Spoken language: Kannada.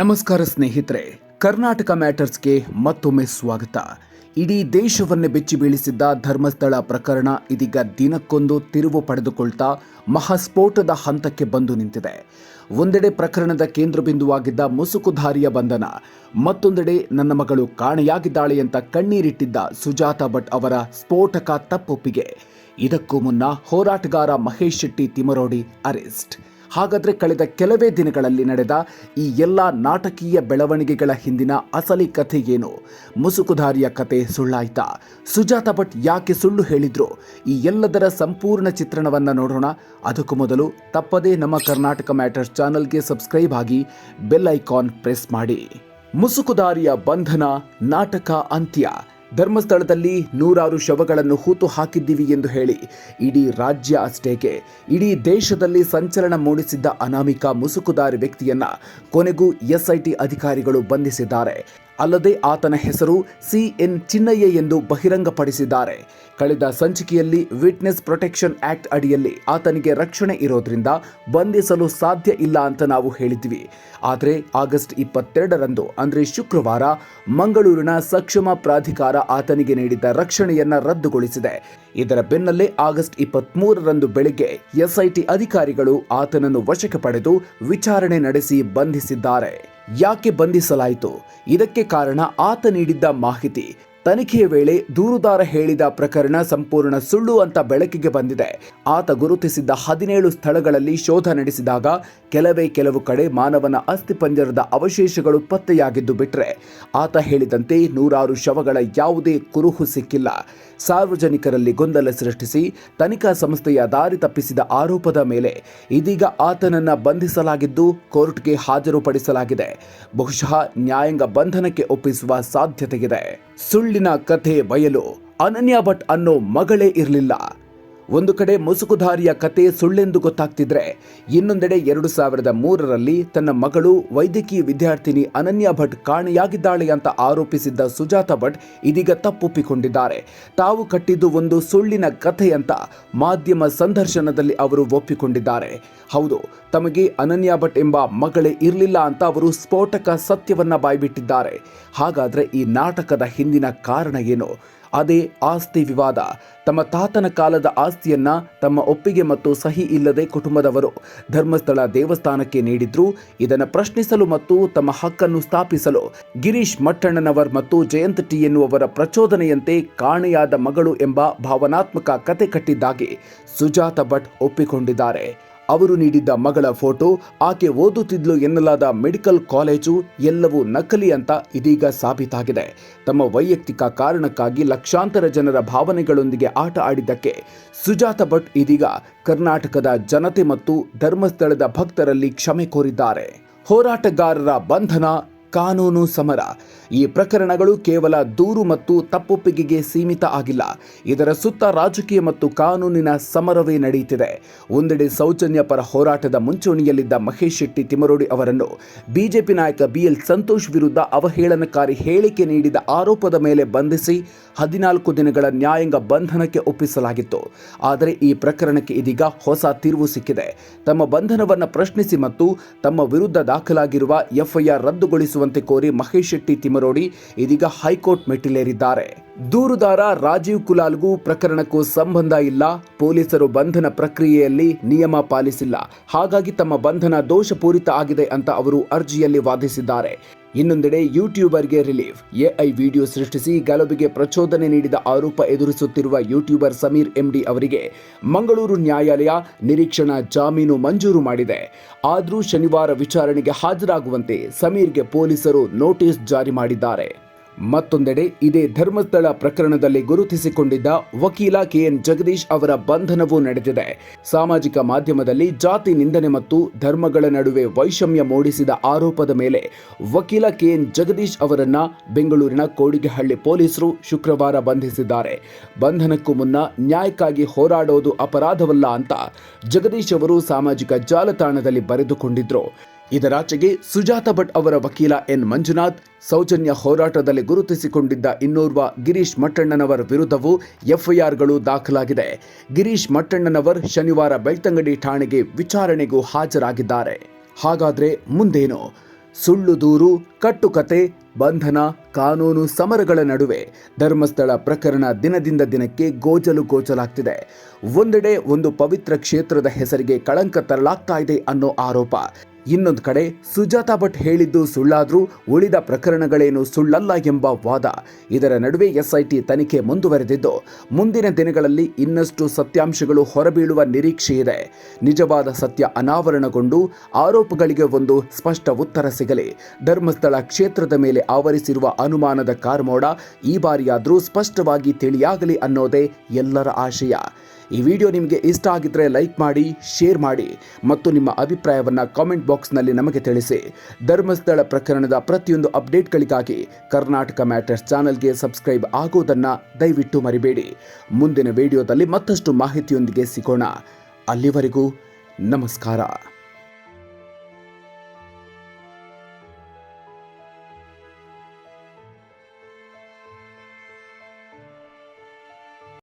ನಮಸ್ಕಾರ ಸ್ನೇಹಿತರೆ, ಕರ್ನಾಟಕ ಮ್ಯಾಟರ್ಸ್ಗೆ ಮತ್ತೊಮ್ಮೆ ಸ್ವಾಗತ. ಇಡೀ ದೇಶವನ್ನೇ ಬೆಚ್ಚಿ ಬೀಳಿಸಿದ್ದ ಧರ್ಮಸ್ಥಳ ಪ್ರಕರಣ ಇದೀಗ ದಿನಕ್ಕೊಂದು ತಿರುವು ಪಡೆದುಕೊಳ್ತಾ ಮಹಾಸ್ಫೋಟದ ಹಂತಕ್ಕೆ ಬಂದು ನಿಂತಿದೆ. ಒಂದೆಡೆ ಪ್ರಕರಣದ ಕೇಂದ್ರಬಿಂದುವಾಗಿದ್ದ ಮುಸುಕುಧಾರಿಯ ಬಂಧನ, ಮತ್ತೊಂದೆಡೆ ನನ್ನ ಮಗಳು ಕಾಣೆಯಾಗಿದ್ದಾಳೆ ಅಂತ ಕಣ್ಣೀರಿಟ್ಟಿದ್ದ ಸುಜಾತ ಭಟ್ ಅವರ ಸ್ಫೋಟಕ ತಪ್ಪೊಪ್ಪಿಗೆ. ಇದಕ್ಕೂ ಮುನ್ನ ಹೋರಾಟಗಾರ ಮಹೇಶ್ ಶೆಟ್ಟಿ ತಿಮರೋಡಿ ಅರೆಸ್ಟ್. ಹಾಗಾದ್ರೆ ಕಳೆದ ಕೆಲವೇ ದಿನಗಳಲ್ಲಿ ನಡೆದ ಈ ಎಲ್ಲ ನಾಟಕೀಯ ಬೆಳವಣಿಗೆಗಳ ಹಿಂದಿನ ಅಸಲಿ ಕಥೆ ಏನು? ಮುಸುಕುಧಾರಿಯ ಕತೆ ಸುಳ್ಳಾಯ್ತಾ? ಸುಜಾತ ಭಟ್ ಯಾಕೆ ಸುಳ್ಳು ಹೇಳಿದ್ರು? ಈ ಎಲ್ಲದರ ಸಂಪೂರ್ಣ ಚಿತ್ರಣವನ್ನು ನೋಡೋಣ. ಅದಕ್ಕೂ ಮೊದಲು ತಪ್ಪದೇ ನಮ್ಮ ಕರ್ನಾಟಕ ಮ್ಯಾಟರ್ಸ್ ಚಾನಲ್ಗೆ ಸಬ್ಸ್ಕ್ರೈಬ್ ಆಗಿ ಬೆಲ್ ಐಕಾನ್ ಪ್ರೆಸ್ ಮಾಡಿ. ಮುಸುಕುದಾರಿಯ ಬಂಧನ ನಾಟಕ ಅಂತ್ಯ. ಧರ್ಮಸ್ಥಳದಲ್ಲಿ ನೂರಾರು ಶವಗಳನ್ನು ಹೂತು ಹಾಕಿದ್ದೀವಿ ಎಂದು ಹೇಳಿ. ಇಡೀ ರಾಜ್ಯ ಅಷ್ಟೇಕೆ. ಇಡೀ ದೇಶದಲ್ಲಿ ಸಂಚಲನ ಮೂಡಿಸಿದ್ದ ಅನಾಮಿಕ ಮುಸುಕುದಾರಿ ವ್ಯಕ್ತಿಯನ್ನ ಕೊನೆಗೂ ಎಸ್ಐಟಿ ಅಧಿಕಾರಿಗಳು ಬಂಧಿಸಿದ್ದಾರೆ. ಅಲ್ಲದೆ ಆತನ ಹೆಸರು ಸಿ ಎನ್ ಚಿನ್ನಯ್ಯ ಎಂದು ಬಹಿರಂಗಪಡಿಸಿದ್ದಾರೆ. ಕಳೆದ ಸಂಚಿಕೆಯಲ್ಲಿ ವಿಟ್ನೆಸ್ ಪ್ರೊಟೆಕ್ಷನ್ ಆಕ್ಟ್ ಅಡಿಯಲ್ಲಿ ಆತನಿಗೆ ರಕ್ಷಣೆ ಇರೋದ್ರಿಂದ ಬಂಧಿಸಲು ಸಾಧ್ಯ ಇಲ್ಲ ಅಂತ ನಾವು ಹೇಳಿದ್ವಿ. ಆದರೆ ಆಗಸ್ಟ್ ಇಪ್ಪತ್ತೆರಡರಂದು, ಅಂದರೆ ಶುಕ್ರವಾರ, ಮಂಗಳೂರಿನ ಸಕ್ಷಮ ಪ್ರಾಧಿಕಾರ ಆತನಿಗೆ ನೀಡಿದ್ದ ರಕ್ಷಣೆಯನ್ನು ರದ್ದುಗೊಳಿಸಿದೆ. ಇದರ ಬೆನ್ನಲ್ಲೇ ಆಗಸ್ಟ್ ಇಪ್ಪತ್ಮೂರರಂದು ಬೆಳಿಗ್ಗೆ ಎಸ್ಐಟಿ ಅಧಿಕಾರಿಗಳು ಆತನನ್ನು ವಶಕ್ಕೆ ಪಡೆದು ವಿಚಾರಣೆ ನಡೆಸಿ ಬಂಧಿಸಿದ್ದಾರೆ. ಯಾಕೆ ಬಂಧಿಸಲಾಯಿತು? ಇದಕ್ಕೆ ಕಾರಣ ಆತ ನೀಡಿದ್ದ ಮಾಹಿತಿ ತನಿಖೆಯ ವೇಳೆ ದೂರುದಾರ ಹೇಳಿದ ಪ್ರಕರಣ ಸಂಪೂರ್ಣ ಸುಳ್ಳು ಅಂತ ಬೆಳಕಿಗೆ ಬಂದಿದೆ. ಆತ ಗುರುತಿಸಿದ್ದ ಹದಿನೇಳು ಸ್ಥಳಗಳಲ್ಲಿ ಶೋಧ ನಡೆಸಿದಾಗ ಕೆಲವೇ ಕೆಲವು ಕಡೆ ಮಾನವನ ಅಸ್ಥಿಪಂಜರದ ಅವಶೇಷಗಳು ಪತ್ತೆಯಾಗಿದ್ದು ಬಿಟ್ರೆ, ಆತ ಹೇಳಿದಂತೆ ನೂರಾರು ಶವಗಳ ಯಾವುದೇ ಕುರುಹು ಸಿಕ್ಕಿಲ್ಲ. ಸಾರ್ವಜನಿಕರಲ್ಲಿ ಗೊಂದಲ ಸೃಷ್ಟಿಸಿ ತನಿಖಾ ಸಂಸ್ಥೆಯ ದಾರಿ ತಪ್ಪಿಸಿದ ಆರೋಪದ ಮೇಲೆ ಇದೀಗ ಆತನನ್ನ ಬಂಧಿಸಲಾಗಿದ್ದು ಕೋರ್ಟ್ಗೆ ಹಾಜರುಪಡಿಸಲಾಗಿದೆ. ಬಹುಶಃ ನ್ಯಾಯಾಂಗ ಬಂಧನಕ್ಕೆ ಒಪ್ಪಿಸುವ ಸಾಧ್ಯತೆಯಿದೆ. ಸುಳ್ಳಿನ ಕಥೆ ಬಯಲು ಅನನ್ಯ ಭಟ್ ಅನ್ನೋ ಮಗಳೇ ಇರಲಿಲ್ಲ. ಒಂದು ಕಡೆ ಮುಸುಕುಧಾರಿಯ ಕತೆ ಸುಳ್ಳೆಂದು ಗೊತ್ತಾಗ್ತಿದ್ರೆ, ಇನ್ನೊಂದೆಡೆ ಎರಡು ಸಾವಿರದ ಮೂರರಲ್ಲಿ ತನ್ನ ಮಗಳು ವೈದ್ಯಕೀಯ ವಿದ್ಯಾರ್ಥಿನಿ ಅನನ್ಯ ಭಟ್ ಕಾಣೆಯಾಗಿದ್ದಾಳೆ ಅಂತ ಆರೋಪಿಸಿದ್ದ ಸುಜಾತ ಭಟ್ ಇದೀಗ ತಪ್ಪೊಪ್ಪಿಕೊಂಡಿದ್ದಾರೆ. ತಾವು ಕಟ್ಟಿದ್ದು ಒಂದು ಸುಳ್ಳಿನ ಕಥೆ ಅಂತ ಮಾಧ್ಯಮ ಸಂದರ್ಶನದಲ್ಲಿ ಅವರು ಒಪ್ಪಿಕೊಂಡಿದ್ದಾರೆ. ಹೌದು, ತಮಗೆ ಅನನ್ಯ ಭಟ್ ಎಂಬ ಮಗಳೇ ಇರಲಿಲ್ಲ ಅಂತ ಅವರು ಸ್ಫೋಟಕ ಸತ್ಯವನ್ನ ಬಾಯ್ಬಿಟ್ಟಿದ್ದಾರೆ. ಹಾಗಾದ್ರೆ ಈ ನಾಟಕದ ಹಿಂದಿನ ಕಾರಣ ಏನು? ಅದೇ ಆಸ್ತಿ ವಿವಾದ. ತಮ್ಮ ತಾತನ ಕಾಲದ ಆಸ್ತಿಯನ್ನ ತಮ್ಮ ಒಪ್ಪಿಗೆ ಮತ್ತು ಸಹಿ ಇಲ್ಲದೆ ಕುಟುಂಬದವರು ಧರ್ಮಸ್ಥಳ ದೇವಸ್ಥಾನಕ್ಕೆ ನೀಡಿದ್ರು. ಇದನ್ನು ಪ್ರಶ್ನಿಸಲು ಮತ್ತು ತಮ್ಮ ಹಕ್ಕನ್ನು ಸ್ಥಾಪಿಸಲು ಗಿರೀಶ್ ಮಟ್ಟಣ್ಣನವರ್ ಮತ್ತು ಜಯಂತ್ ಟಿ ಎನ್ನುವರ ಪ್ರಚೋದನೆಯಂತೆ ಕಾಣೆಯಾದ ಮಗಳು ಎಂಬ ಭಾವನಾತ್ಮಕ ಕತೆ ಕಟ್ಟಿದ್ದಾಗಿ ಸುಜಾತ ಭಟ್ ಒಪ್ಪಿಕೊಂಡಿದ್ದಾರೆ. ಅವರು ನೀಡಿದ್ದ ಮಗಳ ಫೋಟೋ ಆಕೆ ಓದುತ್ತಿದ್ಲು ಎನ್ನಲಾದ ಮೆಡಿಕಲ್ ಕಾಲೇಜು ಎಲ್ಲವೂ ನಕಲಿ ಅಂತ ಇದೀಗ ಸಾಬೀತಾಗಿದೆ. ತಮ್ಮ ವೈಯಕ್ತಿಕ ಕಾರಣಕ್ಕಾಗಿ ಲಕ್ಷಾಂತರ ಜನರ ಭಾವನೆಗಳೊಂದಿಗೆ ಆಟ ಆಡಿದ್ದಕ್ಕೆ ಸುಜಾತ ಭಟ್ ಇದೀಗ ಕರ್ನಾಟಕದ ಜನತೆ ಮತ್ತು ಧರ್ಮಸ್ಥಳದ ಭಕ್ತರಲ್ಲಿ ಕ್ಷಮೆ ಕೋರಿದ್ದಾರೆ. ಹೋರಾಟಗಾರರ ಬಂಧನ ಕಾನೂನು ಸಮರ. ಈ ಪ್ರಕರಣಗಳು ಕೇವಲ ದೂರು ಮತ್ತು ತಪ್ಪೊಪ್ಪಿಗೆಗೆ ಸೀಮಿತ ಆಗಿಲ್ಲ. ಇದರ ಸುತ್ತ ರಾಜಕೀಯ ಮತ್ತು ಕಾನೂನಿನ ಸಮರವೇ ನಡೆಯುತ್ತಿದೆ. ಒಂದೆಡೆ ಸೌಜನ್ಯ ಪರ ಹೋರಾಟದ ಮುಂಚೂಣಿಯಲ್ಲಿದ್ದ ಮಹೇಶ್ ಶೆಟ್ಟಿ ತಿಮರೋಡಿ ಅವರನ್ನು ಬಿಜೆಪಿ ನಾಯಕ ಬಿಎಲ್ ಸಂತೋಷ್ ವಿರುದ್ಧ ಅವಹೇಳನಕಾರಿ ಹೇಳಿಕೆ ನೀಡಿದ ಆರೋಪದ ಮೇಲೆ ಬಂಧಿಸಿ ಹದಿನಾಲ್ಕು ದಿನಗಳ ನ್ಯಾಯಾಂಗ ಬಂಧನಕ್ಕೆ ಒಪ್ಪಿಸಲಾಗಿತ್ತು. ಆದರೆ ಈ ಪ್ರಕರಣಕ್ಕೆ ಇದೀಗ ಹೊಸ ತಿರುವು ಸಿಕ್ಕಿದೆ. ತಮ್ಮ ಬಂಧನವನ್ನು ಪ್ರಶ್ನಿಸಿ ಮತ್ತು ತಮ್ಮ ವಿರುದ್ಧ ದಾಖಲಾಗಿರುವ ಎಫ್ಐಆರ್ ರದ್ದುಗೊಳಿಸುವಂತೆ ಕೋರಿ ಮಹೇಶ್ ಶೆಟ್ಟಿ ತಿಮರೋಡಿ ಇದೀಗ ಹೈಕೋರ್ಟ್ ಮೆಟ್ಟಿಲೇರಿದ್ದಾರೆ. ದೂರುದಾರ ರಾಜೀವ್ ಕುಲಾಲ್ಗೂ ಪ್ರಕರಣಕ್ಕೂ ಸಂಬಂಧ ಇಲ್ಲ. ಪೊಲೀಸರು ಬಂಧನ ಪ್ರಕ್ರಿಯೆಯಲ್ಲಿ ನಿಯಮ ಪಾಲಿಸಿಲ್ಲ. ಹಾಗಾಗಿ ತಮ್ಮ ಬಂಧನ ದೋಷಪೂರಿತ ಆಗಿದೆ ಅಂತ ಅವರು ಅರ್ಜಿಯಲ್ಲಿ ವಾದಿಸಿದ್ದಾರೆ. ಇನ್ನೊಂದೆಡೆ ಯೂಟ್ಯೂಬರ್ಗೆ ರಿಲೀಫ್. ಎಐ ವಿಡಿಯೋ ಸೃಷ್ಟಿಸಿ ಗಲಭೆಗೆ ಪ್ರಚೋದನೆ ನೀಡಿದ ಆರೋಪ ಎದುರಿಸುತ್ತಿರುವ ಯೂಟ್ಯೂಬರ್ ಸಮೀರ್ ಎಂಡಿ ಅವರಿಗೆ ಮಂಗಳೂರು ನ್ಯಾಯಾಲಯ ನಿರೀಕ್ಷಣಾ ಜಾಮೀನು ಮಂಜೂರು ಮಾಡಿದೆ. ಆದರೂ ಶನಿವಾರ ವಿಚಾರಣೆಗೆ ಹಾಜರಾಗುವಂತೆ ಸಮೀರ್ಗೆ ಪೊಲೀಸರು ನೋಟಿಸ್ ಜಾರಿ ಮಾಡಿದ್ದಾರೆ. ಮತ್ತೊಂದೆಡೆ ಇದೇ ಧರ್ಮಸ್ಥಳ ಪ್ರಕರಣದಲ್ಲಿ ಗುರುತಿಸಿಕೊಂಡಿದ್ದ ವಕೀಲ ಕೆಎನ್ ಜಗದೀಶ್ ಅವರ ಬಂಧನವೂ ನಡೆದಿದೆ. ಸಾಮಾಜಿಕ ಮಾಧ್ಯಮದಲ್ಲಿ ಜಾತಿ ನಿಂದನೆ ಮತ್ತು ಧರ್ಮಗಳ ನಡುವೆ ವೈಷಮ್ಯ ಮೂಡಿಸಿದ ಆರೋಪದ ಮೇಲೆ ವಕೀಲ ಕೆಎನ್ ಜಗದೀಶ್ ಅವರನ್ನ ಬೆಂಗಳೂರಿನ ಕೋಡಿಗೆಹಳ್ಳಿ ಪೊಲೀಸರು ಶುಕ್ರವಾರ ಬಂಧಿಸಿದ್ದಾರೆ. ಬಂಧನಕ್ಕೂ ಮುನ್ನ ನ್ಯಾಯಕ್ಕಾಗಿ ಹೋರಾಡೋದು ಅಪರಾಧವಲ್ಲ ಅಂತ ಜಗದೀಶ್ ಅವರು ಸಾಮಾಜಿಕ ಜಾಲತಾಣದಲ್ಲಿ ಬರೆದುಕೊಂಡಿದ್ರು. ಇದರಾಚೆಗೆ ಸುಜಾತ ಭಟ್ ಅವರ ವಕೀಲ ಎನ್ ಮಂಜುನಾಥ್, ಸೌಜನ್ಯ ಹೋರಾಟದಲ್ಲಿ ಗುರುತಿಸಿಕೊಂಡಿದ್ದ ಇನ್ನೋರ್ವ ಗಿರೀಶ್ ಮಟ್ಟಣ್ಣನವರ ವಿರುದ್ಧವೂ ಎಫ್ಐಆರ್ಗಳು ದಾಖಲಾಗಿದೆ. ಗಿರೀಶ್ ಮಟ್ಟಣ್ಣನವರ್ ಶನಿವಾರ ಬೆಳ್ತಂಗಡಿ ಠಾಣೆಗೆ ವಿಚಾರಣೆಗೂ ಹಾಜರಾಗಿದ್ದಾರೆ. ಹಾಗಾದ್ರೆ ಮುಂದೇನು? ಸುಳ್ಳು ದೂರು, ಕಟ್ಟುಕತೆ, ಬಂಧನ, ಕಾನೂನು ಸಮರಗಳ ನಡುವೆ ಧರ್ಮಸ್ಥಳ ಪ್ರಕರಣ ದಿನದಿಂದ ದಿನಕ್ಕೆ ಗೋಜಲು ಗೋಚಲಾಗ್ತಿದೆ. ಒಂದೆಡೆ ಒಂದು ಪವಿತ್ರ ಕ್ಷೇತ್ರದ ಹೆಸರಿಗೆ ಕಳಂಕ ತರಲಾಗ್ತಾ ಇದೆ ಅನ್ನೋ ಆರೋಪ. ಇನ್ನೊಂದು ಕಡೆ ಸುಜಾತಾ ಭಟ್ ಹೇಳಿದ್ದು ಸುಳ್ಳಾದ್ರೂ ಉಳಿದ ಪ್ರಕರಣಗಳೇನು ಸುಳ್ಳಲ್ಲ ಎಂಬ ವಾದ. ಇದರ ನಡುವೆ ಎಸ್ಐಟಿ ತನಿಖೆ ಮುಂದುವರೆದಿದ್ದು, ಮುಂದಿನ ದಿನಗಳಲ್ಲಿ ಇನ್ನಷ್ಟು ಸತ್ಯಾಂಶಗಳು ಹೊರಬೀಳುವ ನಿರೀಕ್ಷೆ ಇದೆ. ನಿಜವಾದ ಸತ್ಯ ಅನಾವರಣಗೊಂಡು ಆರೋಪಗಳಿಗೆ ಒಂದು ಸ್ಪಷ್ಟ ಉತ್ತರ ಸಿಗಲಿ. ಧರ್ಮಸ್ಥಳ ಕ್ಷೇತ್ರದ ಮೇಲೆ ಆವರಿಸಿರುವ ಅನುಮಾನದ ಕಾರ್ಮೋಡ ಈ ಬಾರಿಯಾದರೂ ಸ್ಪಷ್ಟವಾಗಿ ತಿಳಿಯಾಗಲಿ ಅನ್ನೋದೇ ಎಲ್ಲರ ಆಶಯ. ಈ ವಿಡಿಯೋ ನಿಮಗೆ ಇಷ್ಟ ಆಗಿದ್ರೆ ಲೈಕ್ ಮಾಡಿ, ಶೇರ್ ಮಾಡಿ ಮತ್ತು ನಿಮ್ಮ ಅಭಿಪ್ರಾಯವನ್ನು ಕಾಮೆಂಟ್ ಬಾಕ್ಸ್ನಲ್ಲಿ ನಮಗೆ ತಿಳಿಸಿ. ಧರ್ಮಸ್ಥಳ ಪ್ರಕರಣದ ಪ್ರತಿಯೊಂದು ಅಪ್ಡೇಟ್ಗಳಿಗಾಗಿ ಕರ್ನಾಟಕ ಮ್ಯಾಟರ್ಸ್ ಚಾನಲ್ಗೆ ಸಬ್ಸ್ಕ್ರೈಬ್ ಆಗೋದನ್ನು ದಯವಿಟ್ಟು ಮರಿಬೇಡಿ. ಮುಂದಿನ ವಿಡಿಯೋದಲ್ಲಿ ಮತ್ತಷ್ಟು ಮಾಹಿತಿಯೊಂದಿಗೆ ಸಿಗೋಣ. ಅಲ್ಲಿವರೆಗೂ ನಮಸ್ಕಾರ.